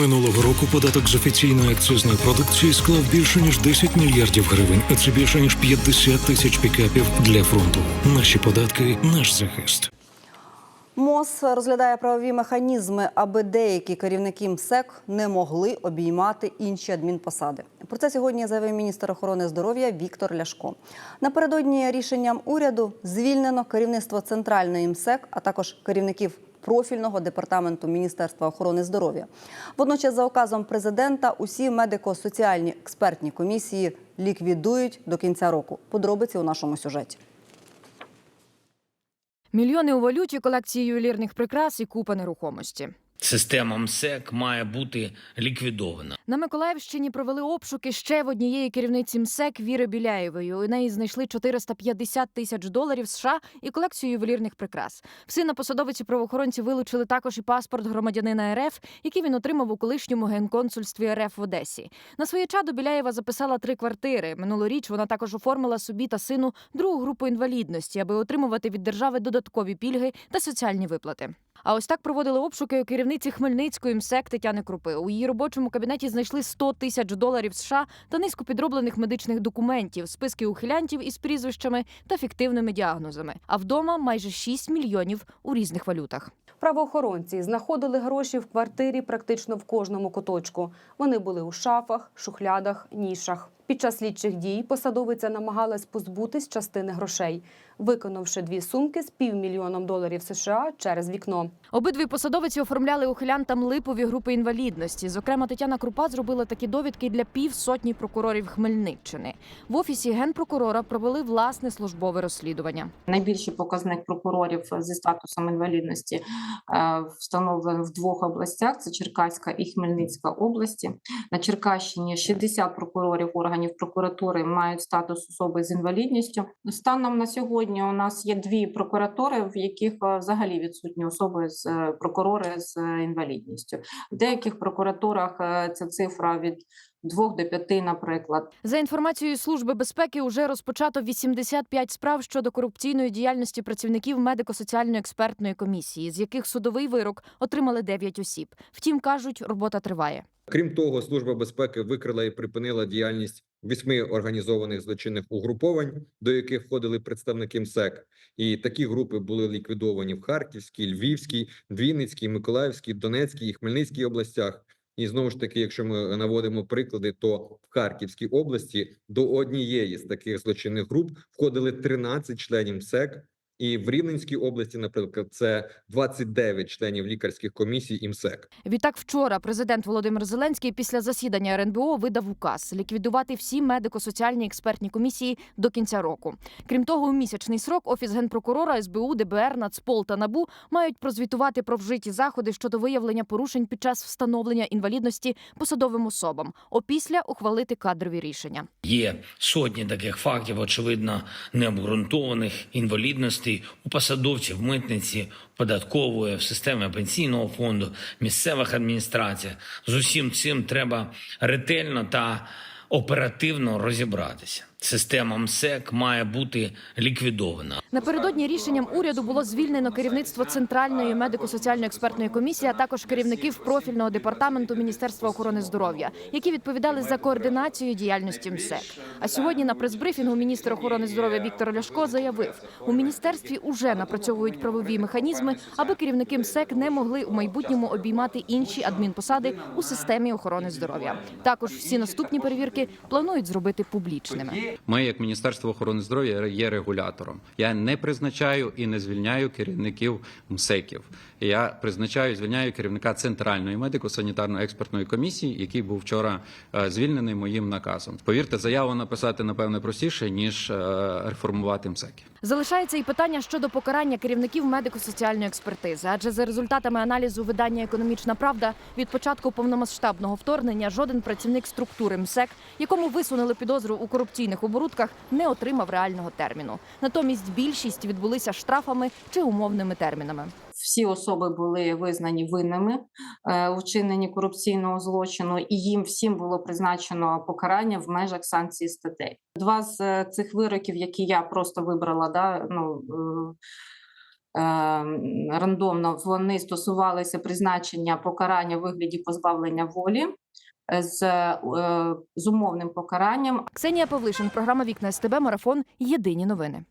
Минулого року податок з офіційної акцизної продукції склав більше ніж 10 мільярдів гривень, а це більше ніж 50 тисяч пікапів для фронту. Наші податки, наш захист. МОЗ розглядає правові механізми, аби деякі керівники МСЕК не могли обіймати інші адмінпосади. Про це сьогодні заявив міністр охорони здоров'я Віктор Ляшко. Напередодні рішенням уряду звільнено керівництво центральної МСЕК, а також керівників профільного департаменту Міністерства охорони здоров'я. Водночас, за указом президента, усі медико-соціальні експертні комісії ліквідують до кінця року. Подробиці у нашому сюжеті. Мільйони у валюті, колекції ювелірних прикрас і купа нерухомості. Система МСЕК має бути ліквідована. На Миколаївщині провели обшуки ще в однієї керівниці МСЕК Віри Біляєвої. У неї знайшли 450 тисяч доларів США і колекцію ювелірних прикрас. В сина посадовиці правоохоронці вилучили також і паспорт громадянина РФ, який він отримав у колишньому генконсульстві РФ в Одесі. На своє чадо Біляєва записала три квартири. Минулоріч вона також оформила собі та сину другу групу інвалідності, аби отримувати від держави додаткові пільги та соціальні виплати. А ось так проводили обшуки у керівниці Хмельницької МСЕК Тетяни Крупи. У її робочому кабінеті знайшли 100 тисяч доларів США та низку підроблених медичних документів, списки ухилянтів із прізвищами та фіктивними діагнозами. А вдома майже 6 мільйонів у різних валютах. Правоохоронці знаходили гроші в квартирі практично в кожному куточку. Вони були у шафах, шухлядах, нішах. Під час слідчих дій посадовиця намагалась позбутись частини грошей, виконавши дві сумки з півмільйоном доларів США через вікно. Обидві посадовиці оформляли ухилянтам липові групи інвалідності. Зокрема, Тетяна Крупа зробила такі довідки для півсотні прокурорів Хмельниччини. В офісі генпрокурора провели власне службове розслідування. Найбільший показник прокурорів зі статусом інвалідності е, встановлений в двох областях: це Черкаська і Хмельницька області. На Черкащині 60 прокурорів органів прокуратури мають статус особи з інвалідністю. Станом на сьогодні у нас є дві прокуратури, в яких е, взагалі відсутні особи з е, прокурори з е, інвалідністю. В деяких прокуратурах ця цифра від 2 до 5, наприклад. За інформацією служби безпеки, уже розпочато 85 справ щодо корупційної діяльності працівників медико-соціальної експертної комісії, з яких судовий вирок отримали 9 осіб. Втім, кажуть, робота триває. Крім того, служба безпеки викрила і припинила діяльність восьми організованих злочинних угруповань, до яких входили представники МСЕК. І такі групи були ліквідовані в Харківській, Львівській, Вінницькій, Миколаївській, Донецькій і Хмельницькій областях. І знову ж таки, якщо ми наводимо приклади, то в Харківській області до однієї з таких злочинних груп входили 13 членів МСЕК. І в Рівненській області, наприклад, це 29 членів лікарських комісій і МСЕК. Відтак, вчора президент Володимир Зеленський після засідання РНБО видав указ ліквідувати всі медико-соціальні експертні комісії до кінця року. Крім того, у місячний срок офіс генпрокурора, СБУ, ДБР, Нацпол та НАБУ мають прозвітувати про вжиті заходи щодо виявлення порушень під час встановлення інвалідності посадовим особам. Опісля ухвалити кадрові рішення. Є сотні таких фактів, очевидно, необґрунтованих інвалідностей у посадовців митниці, податкової, в системі пенсійного фонду, місцевих адміністраціях. З усім цим треба ретельно та оперативно розібратися. Система МСЕК має бути ліквідована. Напередодні рішенням уряду було звільнено керівництво центральної медико-соціальної експертної комісії, а також керівників профільного департаменту Міністерства охорони здоров'я, які відповідали за координацію діяльності МСЕК. А сьогодні на прес-брифінгу міністр охорони здоров'я Віктор Ляшко заявив, у міністерстві уже напрацьовують правові механізми, аби керівники МСЕК не могли у майбутньому обіймати інші адмінпосади у системі охорони здоров'я. Також всі наступні перевірки планують зробити публічними. Ми, як Міністерство охорони здоров'я, є регулятором. Я не призначаю і не звільняю керівників МСЕКів. Я призначаю і звільняю керівника центральної медико-санітарної експертної комісії, який був вчора е, звільнений моїм наказом. Повірте, заяву написати напевне простіше ніж е, реформувати МСЕКів. Залишається і питання щодо покарання керівників медико-соціальної експертизи. Адже за результатами аналізу видання Економічна правда від початку повномасштабного вторгнення жоден працівник структури МСЕК, якому висунули підозру у корупційних оборудках, не отримав реального терміну. Натомість більшість відбулися штрафами чи умовними термінами. Всі особи були визнані винними е, у вчиненні корупційного злочину, і їм всім було призначено покарання в межах санкцій статей. Два з е, цих вироків, які я просто вибрала, да ну е, рандомно. Вони стосувалися призначення покарання в вигляді позбавлення волі з, е, з умовним покаранням Ксенія Павлишин, програма Вікна СТБ, марафон. Єдині новини.